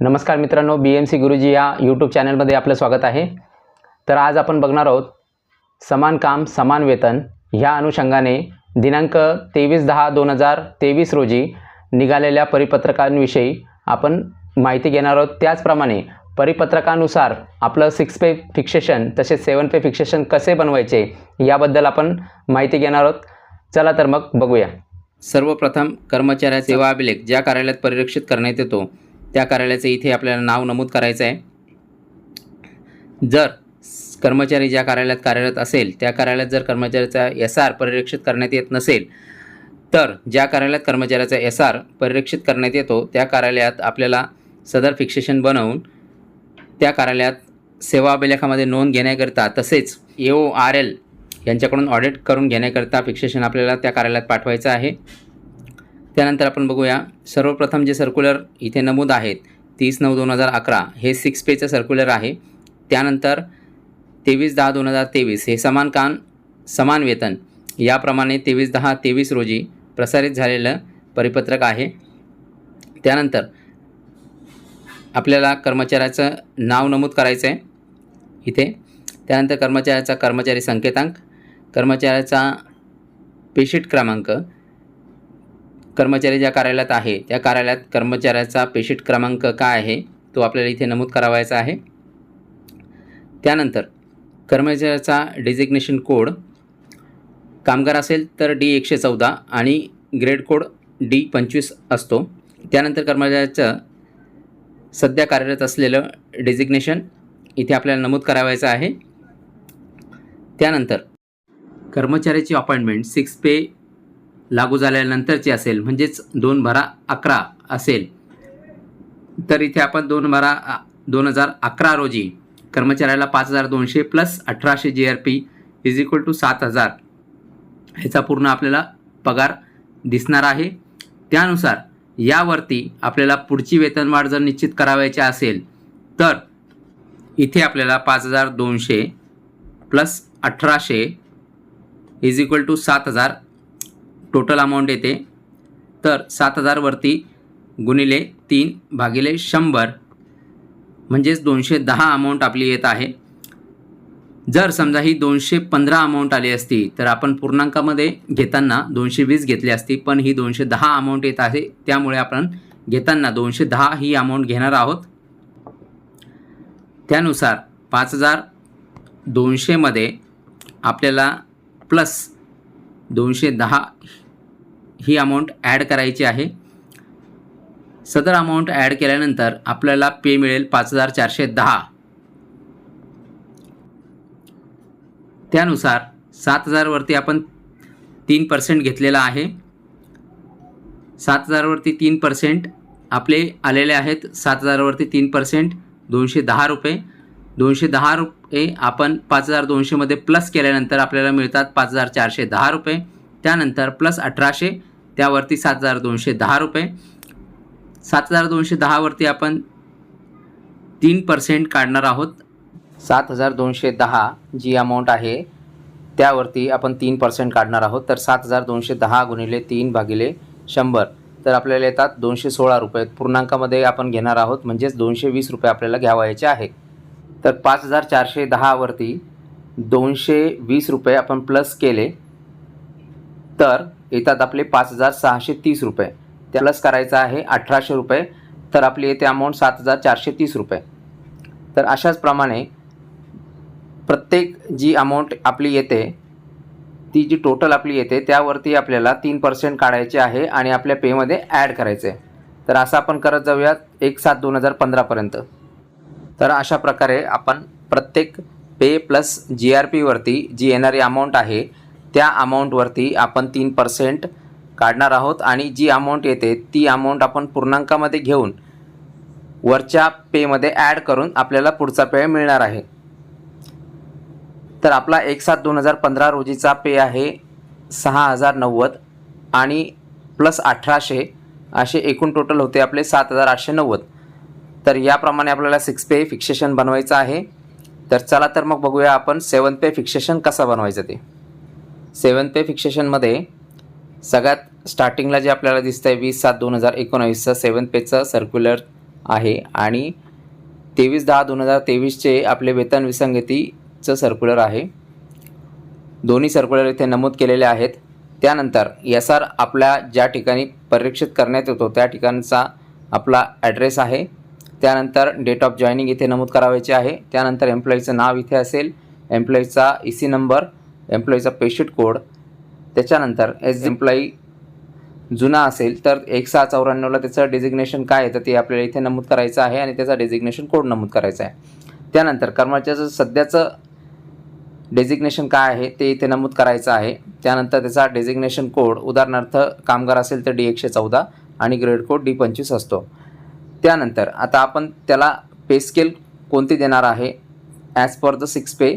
नमस्कार मित्रांनो बी M C गुरुजी या यूट्यूब चॅनलमध्ये आपलं स्वागत आहे. तर आज आपण बघणार आहोत समान काम समान वेतन ह्या अनुषंगाने दिनांक तेवीस दहा दोन हजार तेवीस रोजी निघालेल्या परिपत्रकांविषयी आपण माहिती घेणार आहोत. त्याचप्रमाणे परिपत्रकानुसार आपलं सिक्स पे फिक्सेशन तसेच सेवन पे फिक्सेशन कसे बनवायचे याबद्दल आपण माहिती घेणार आहोत. चला तर मग बघूया. सर्वप्रथम कर्मचाऱ्याचा सेवा अभिलेख ज्या कार्यालयात परिरक्षित करण्यात येतो त्या कार्यालयाचं इथे आपल्याला नाव नमूद करायचं आहे. जर कर्मचारी ज्या कार्यालयात कार्यरत असेल त्या कार्यालयात जर कर्मचाऱ्याचा एस आर परिरक्षित करण्यात येत नसेल तर ज्या कार्यालयात कर्मचाऱ्याचा एस आर परिरक्षित करण्यात येतो त्या कार्यालयात आपल्याला सदर फिक्सेशन बनवून त्या कार्यालयात सेवा अभिलेखामध्ये नोंद घेण्याकरिता तसेच ए ओ आर एल यांच्याकडून ऑडिट करून घेण्याकरिता फिक्सेशन आपल्याला त्या कार्यालयात पाठवायचं आहे. त्यानंतर आपण बघूया. सर्वप्रथम जे सर्क्युलर इथे नमूद आहेत तीस नऊ दोन हजार अकरा हे सिक्स पेचं सर्क्युलर आहे. त्यानंतर तेवीस दहा दोन हजार तेवीस हे समान काम समान वेतन. याप्रमाणे तेवीस दहा तेवीस रोजी प्रसारित झालेलं परिपत्रक आहे. त्यानंतर आपल्याला कर्मचाऱ्याचं नाव नमूद करायचं आहे इथे. त्यानंतर कर्मचाऱ्याचा कर्मचारी संकेतांक कर्मचाऱ्याचा पेशीट क्रमांक कर्मचारी ज्या कार्यालयात आहे त्या कार्यालयात कर्मचाऱ्याचा पेशीट क्रमांक काय आहे तो आपल्याला इथे नमूद करावायचा आहे. त्यानंतर कर्मचाऱ्याचा डिजिग्नेशन कोड कामगार असेल तर डी एकशे चौदा आणि ग्रेड कोड डी पंचवीस असतो. त्यानंतर कर्मचाऱ्याचं सध्या कार्यरत असलेलं डेजिग्नेशन इथे आपल्याला नमूद करावायचं आहे. त्यानंतर कर्मचाऱ्याची अपॉइंटमेंट सिक्स पे लागू झाल्यानंतरची असेल म्हणजेच दोन बारा अकरा असेल. तर इथे आपण दोन बारा दोन हजार अकरा रोजी कर्मचाऱ्याला पाच हजार दोनशे प्लस अठराशे G R P is equal to सात हजार ह्याचा पूर्ण आपल्याला पगार दिसणार आहे. त्यानुसार यावरती आपल्याला पुढची वेतनवाढ जर निश्चित करावायची असेल तर इथे आपल्याला पाच हजार दोनशे प्लस अठराशे इज इक्वल टू सात हजार टोटल अमाऊंट येते. तर सात हजारवरती गुणिले तीन भागिले शंभर म्हणजेच दोनशे दहा अमाऊंट आपली येत आहे. जर समजा ही दोनशे पंधरा अमाऊंट आली असती तर आपण पूर्णांकामध्ये घेताना दोनशे वीस घेतली असती पण ही दोनशे दहा अमाऊंट येत आहे त्यामुळे आपण घेताना दोनशे दहा ही अमाऊंट घेणार आहोत. त्यानुसार पाच हजार दोनशेमध्ये आपल्याला प्लस दोनशे दहा ही अमाऊंट ॲड करायची आहे. सदर अमाऊंट ॲड केल्यानंतर आपल्याला पे मिळेल पाच हजार चारशे दहा. त्यानुसार सात हजारवरती आपण तीन पर्सेंट घेतलेला आहे. सात हजारवरती तीन पर्सेंट आपले आलेले आहेत. सात हजारवरती तीन पर्सेंट दोनशे दहा रुपये. दोनशे दहा रुपये आपण पाच हजार दोनशेमध्ये प्लस केल्यानंतर आपल्याला मिळतात पाच हजार चारशे दहा रुपये. त्यानंतर प्लस अठराशे त्यावरती सात हजार दोनशे दहा रुपये. सात हजार दोनशे दहावरती आपण तीन पर्सेंट काढणार आहोत. सात हजार दोनशे दहा जी अमाऊंट आहे त्यावरती आपण तीन पर्सेंट काढणार आहोत. तर सात हजार दोनशे दहा गुणिले तीन भागिले शंभर. तर आपल्याला येतात दोनशे सोळा रुपये. पूर्णांकामध्ये आपण घेणार आहोत म्हणजेच दोनशे वीस रुपये आपल्याला घ्यावायचे आहे तर पाच हजार चारशे दहावरती दोनशे वीस रुपये आपण प्लस केले. तर येतात आपले पाच हजार सहाशे तीस रुपये. त्या प्लस करायचं आहे अठराशे रुपये. तर आपली येते अमाऊंट सात हजार चारशे तीस रुपये. तर अशाच प्रमाणे प्रत्येक जी अमाऊंट आपली येते ती जी टोटल आपली येते त्यावरती आपल्याला तीन पर्सेंट काढायचे आहे आणि आपल्या पेमध्ये ॲड करायचे. तर असं आपण करत जाऊयात एक सात दोन हजार पंधरापर्यंत तर अशा प्रकारे आपण प्रत्येक पे प्लस जी आर पीवरती जी येणारी अमाऊंट आहे त्या अमाऊंटवरती आपण तीन पर्सेंट काढणार आहोत आणि जी अमाऊंट येते ती अमाऊंट आपण पूर्णांकामध्ये घेऊन वरच्या पेमध्ये ॲड करून आपल्याला पुढचा पे मिळणार आहे. तर आपला एक सात दोन हजार पंधरा रोजीचा पे आहे सहा हजार नव्वद आणि प्लस अठराशे असे एकूण टोटल होते आपले सात हजार आठशे नव्वद. तर याप्रमाणे आपल्याला सिक्स पे फिक्सेशन बनवायचं आहे. तर चला तर मग बघूया आपण सेवन पे फिक्सेशन कसं बनवायचं ते. सेवन पे फिक्सेशनमध्ये सगळ्यात स्टार्टिंगला जे आपल्याला दिसतं आहे वीस सात दोन हजार एकोणावीसचं सेवन पेचं सर्क्युलर आहे आणि तेवीस दहा दोन हजार तेवीसचे आपले वेतन विसंगतीचं सर्क्युलर आहे. दोन्ही सर्क्युलर इथे नमूद केलेले आहेत. त्यानंतर एस आर आपल्या ज्या ठिकाणी परीक्षित करण्यात येतो त्या ठिकाणचा आपला ॲड्रेस आहे. त्यानंतर डेट ऑफ जॉईनिंग इथे नमूद करावायचे आहे. त्यानंतर एम्प्लॉईचं नाव इथे असेल. एम्प्लॉईचा ई सी नंबर एम्प्लॉईचा पेशीट कोड त्याच्यानंतर एज एम्प्लॉई जुना असेल तर एक सहा चौऱ्याण्णवला त्याचं डेजिग्नेशन काय आहे? तर ते आपल्याला इथे नमूद करायचं आहे आणि त्याचा डेजिग्नेशन कोड नमूद करायचा आहे. त्यानंतर कर्मचाऱ्याचं सध्याचं डेजिग्नेशन काय आहे? ते इथे नमूद करायचं आहे. त्यानंतर त्याचा डेजिग्नेशन कोड उदाहरणार्थ कामगार असेल तर डी एकशे चौदा आणि ग्रेड कोड डी पंचवीस असतो. त्यानंतर आता आपण त्याला पे स्केल कोणती देणार आहे? As per the six pay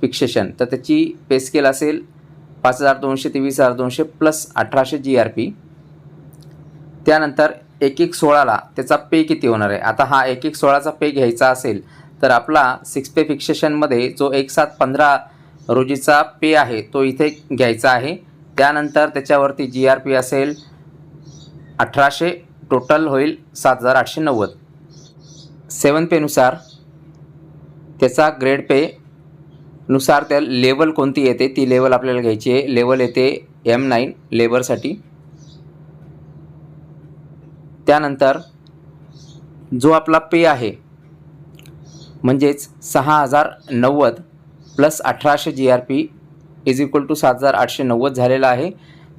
fixation तर त्याची पे स्केल असेल पाच हजार दोनशे ते वीस हजार दोनशे प्लस अठराशे जी आर पी त्यानंतर एक एक सोळाला त्याचा पे किती होणार आहे? आता हा एक एक सोळाचा पे घ्यायचा असेल तर आपला सिक्स पे फिक्सेशनमध्ये जो एक सात पंधरा रोजीचा पे आहे तो इथे घ्यायचा आहे. त्यानंतर त्याच्यावरती जी आर पी असेल अठराशे टोटल होईल सात हजार आठशे नव्वद. सेवन पेनुसार त्याचा ग्रेड पे नुसार त्या लेवल कोणती येते ती लेवल आपल्याला घ्यायची आहे. लेवल येते एम नाईन लेबरसाठी त्यानंतर जो आपला पे आहे म्हणजेच सहा हजार नव्वद प्लस अठराशे G R P is equal to सात हजार आठशे नव्वद झालेला आहे.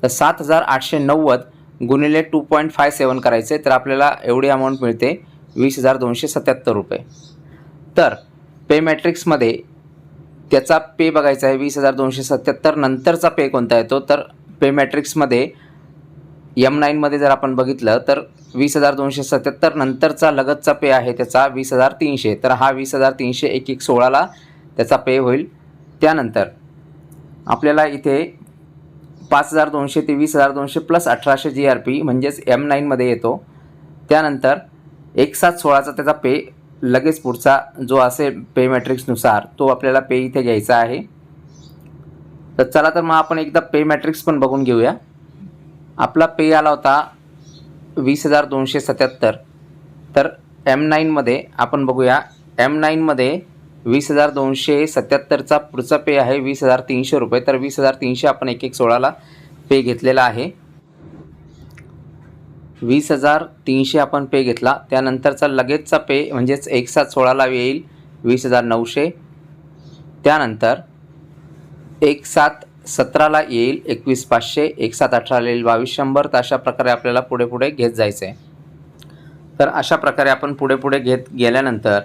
तर सात हजार आठशे नव्वद गुणिले टू पॉईंट फाय सेवन करायचे तर आपल्याला एवढी अमाऊंट मिळते वीस हजार दोनशे सत्याहत्तर रुपये. तर पे मॅट्रिक्समध्ये त्याचा पे बघायचा आहे वीस हजार दोनशे सत्याहत्तर नंतरचा पे कोणता येतो? तर पे मॅट्रिक्समध्ये यम नाईनमध्ये जर आपण बघितलं तर वीस हजार दोनशे सत्याहत्तर नंतरचा लगतचा पे आहे त्याचा वीस हजार तीनशे तर हा वीस हजार तीनशे एक एक सोळाला त्याचा पे होईल. त्यानंतर आपल्याला इथे पाच हजार दोनशे ते वीस हजार दोनशे प्लस अठराशे जी आर पी म्हणजेच एम नाईनमध्ये येतो. त्यानंतर एक सात सोळाचा त्याचा पे लगेच पुढचा जो असेल पे मॅट्रिक्सनुसार तो आपल्याला पे इथे घ्यायचा आहे. तर चला तर मग आपण एकदा पे मॅट्रिक्स पण बघून घेऊया. आपला पे आला होता वीस हजार दोनशे सत्याहत्तर. तर एम नाईनमध्ये आपण बघूया. एम नाईनमध्ये वीस हजार दोनशे सत्याहत्तरचा पुढचा पे आहे. वीस हजार तीनशे रुपये. तर वीस हजार तीनशे आपण एक एक सोळाला पे घेतलेला आहे. वीस हजार तीनशे आपण पे घेतला. त्यानंतरचा लगेचचा पे म्हणजेच एक सात सोळाला येईल वीस हजार नऊशे. त्यानंतर एक सात सतराला येईल एकवीस पाचशे. एक सात अठराला येईल बावीस शंभर. तर अशा प्रकारे आपल्याला पुढे पुढे घेत जायचं आहे तर अशा प्रकारे आपण पुढे पुढे घेत गेल्यानंतर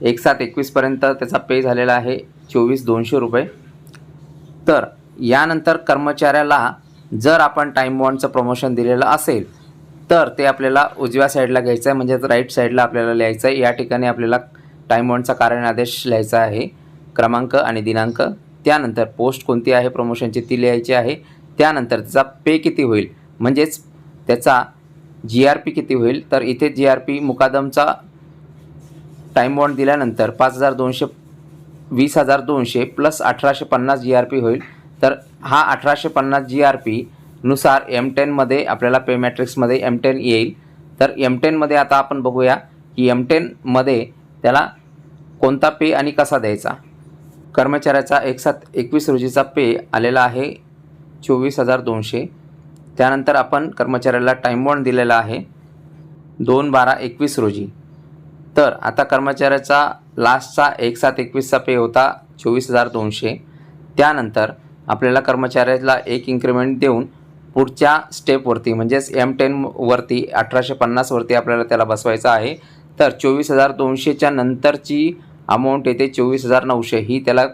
एक सात एकवीसपर्यंत त्याचा पे झालेला आहे चोवीस दोनशे रुपये. तर यानंतर कर्मचाऱ्याला जर आपण टाईम बॉन्डचं प्रमोशन दिलेलं असेल तर ते आपल्याला उजव्या साईडला घ्यायचं आहे म्हणजेच राईट साईडला आपल्याला लिहायचं आहे या ठिकाणी आपल्याला टाईम बॉन्डचा कारण आदेश लिहायचा आहे क्रमांक आणि दिनांक. त्यानंतर पोस्ट कोणती आहे प्रमोशनची ती लिहायची आहे. त्यानंतर त्याचा पे किती होईल म्हणजेच त्याचा जी आर पी किती होईल. तर इथे जी आर पी मुकादमचा टाईम बॉन्ड दिल्यानंतर पाच हजार दोनशे वीस हजार दोनशे प्लस अठराशे पन्नास जी आर पी होईल. तर हा अठराशे पन्नास जी आर पी नुसार एम टेनमध्ये आपल्याला पे मॅट्रिक्समध्ये एम टेन येईल. तर एम टेनमध्ये आता आपण बघूया की एम टेनमध्ये त्याला कोणता पे आणि कसा द्यायचा? कर्मचाऱ्याचा एक सात एकवीस रोजीचा पे आलेला आहे चोवीस हजार दोनशे. त्यानंतर आपण कर्मचाऱ्याला टाईम बॉन्ड दिलेला आहे दोन बारा एकवीस रोजी. तर आता कर्मचाऱ्याचा लास्टचा एक सात एकवीसचा पे होता चोवीस हजार दोनशे. त्यानंतर आपल्याला कर्मचाऱ्याला एक इन्क्रीमेंट देऊन पुढच्या स्टेपवरती म्हणजेच एम टेनवरती अठराशे पन्नासवरती आपल्याला त्याला बसवायचं आहे. तर चोवीस हजार दोनशेच्या नंतरची अमाऊंट येते चोवीस हजार नऊशे. ही त्याला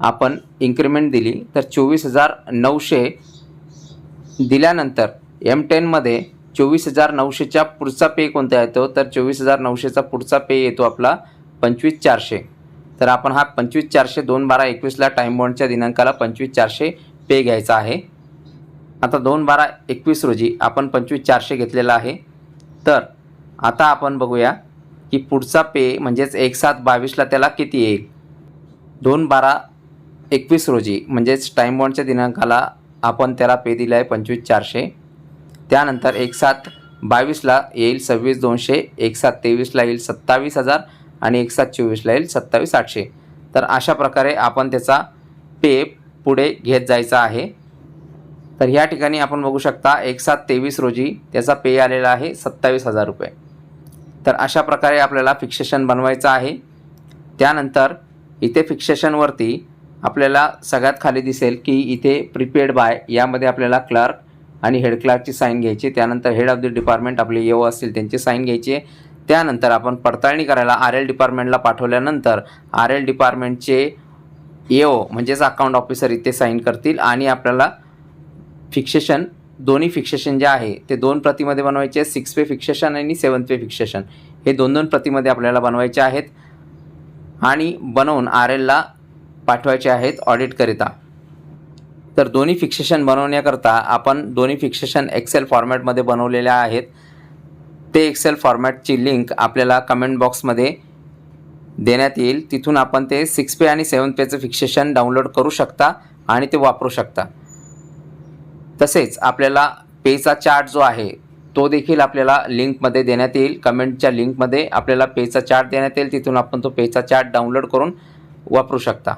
आपण इन्क्रीमेंट दिली. तर चोवीस हजार नऊशे दिल्यानंतर एम टेनमध्ये चोवीस हजार नऊशेच्या पुढचा पे कोणता येतो? तर चोवीस हजार नऊशेचा पुढचा पे येतो आपला पंचवीस चारशे. तर आपण हा पंचवीस चारशे दोन बारा एकवीसला टाईम बॉन्डच्या दिनांकाला पंचवीस चारशे पे घ्यायचा आहे. आता दोन बारा एकवीस रोजी आपण पंचवीस चारशे घेतलेला आहे. तर आता आपण बघूया की पुढचा पे म्हणजेच एक सात बावीसला त्याला किती येईल? दोन बारा एकवीस रोजी म्हणजेच टाईम बॉन्डच्या दिनांकाला आपण त्याला पे दिला आहे पंचवीस चारशे. त्यानंतर एक सात बावीसला येईल सव्वीस दोनशे एक सात तेवीसला येईल सत्तावीस हजार आणि एक सात चोवीसला येईल सत्तावीस आठशे. तर अशा प्रकारे आपण त्याचा पे पुढे घेत जायचा आहे. तर ह्या ठिकाणी आपण बघू शकता एक सात तेवीस रोजी त्याचा पे आलेला आहे सत्तावीस हजार रुपये. तर अशा प्रकारे आपल्याला फिक्सेशन बनवायचं आहे. त्यानंतर इथे फिक्सेशनवरती आपल्याला सगळ्यात खाली दिसेल की इथे प्रिपेड बाय यामध्ये आपल्याला क्लर्क आणि हेड क्लार्कची साईन घ्यायची. त्यानंतर हेड ऑफ द डिपार्टमेंट आपले येऊ असतील त्यांची साईन घ्यायची. त्यानंतर आपण पडताळणी करायला आर एल डिपार्टमेंटला पाठवल्यानंतर आर एल डिपार्टमेंटचे येओ म्हणजेच अकाउंट ऑफिसर इथे साईन करतील आणि आपल्याला फिक्सेशन दोन्ही फिक्सेशन जे आहे ते दोन प्रतीमध्ये बनवायचे आहेत सिक्स पे फिक्सेशन आणि सेवन पे फिक्सेशन हे दोन दोन प्रतीमध्ये आपल्याला बनवायचे आहेत आणि बनवून आर एलला पाठवायचे आहेत ऑडिटकरिता तर दोन्ही फिक्सेशन बनवण्याकरता आपण दोन्ही फिक्सेशन एक्सेल फॉर्मॅटमध्ये बनवलेल्या आहेत. ते एक्सेल फॉर्मॅटची लिंक आपल्याला कमेंट बॉक्समध्ये देण्यात येईल. तिथून आपण ते सिक्स पे आणि सेवन पेचं फिक्सेशन डाउनलोड करू शकता आणि ते वापरू शकता. तसेच आपल्याला पेचा चार्ट जो आहे तो देखील आपल्याला लिंकमध्ये देण्यात येईल. कमेंटच्या लिंकमध्ये आपल्याला पेचा चार्ट देण्यात येईल. तिथून आपण तो पेचा चार्ट डाउनलोड करून वापरू शकता.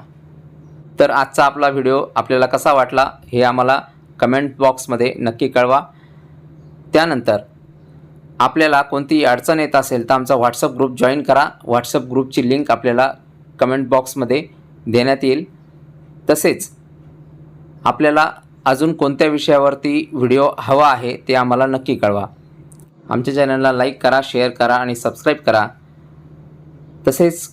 तर आजचा आपला व्हिडिओ आपल्याला कसा वाटला हे आम्हाला कमेंट बॉक्समध्ये नक्की कळवा. त्यानंतर आपल्याला कोणतीही अडचण येत असेल तर आमचा व्हॉट्सअप ग्रुप जॉईन करा. व्हॉट्सअप ग्रुपची लिंक आपल्याला कमेंट बॉक्समध्ये देण्यात येईल. तसेच आपल्याला अजून कोणत्या विषयावरती व्हिडिओ हवा आहे ते आम्हाला नक्की कळवा. आमच्या चॅनलला लाईक करा शेअर करा आणि सबस्क्राईब करा. तसेच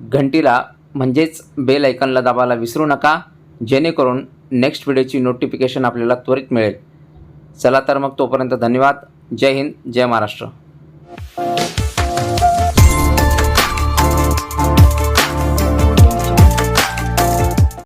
घंटीला म्हणजेच बेल ऐकनला दाबायला विसरू नका जेणेकरून नेक्स्ट व्हिडिओची नोटिफिकेशन आपल्याला त्वरित मिळेल. चला तर मग तोपर्यंत धन्यवाद. जय हिंद जय महाराष्ट्र.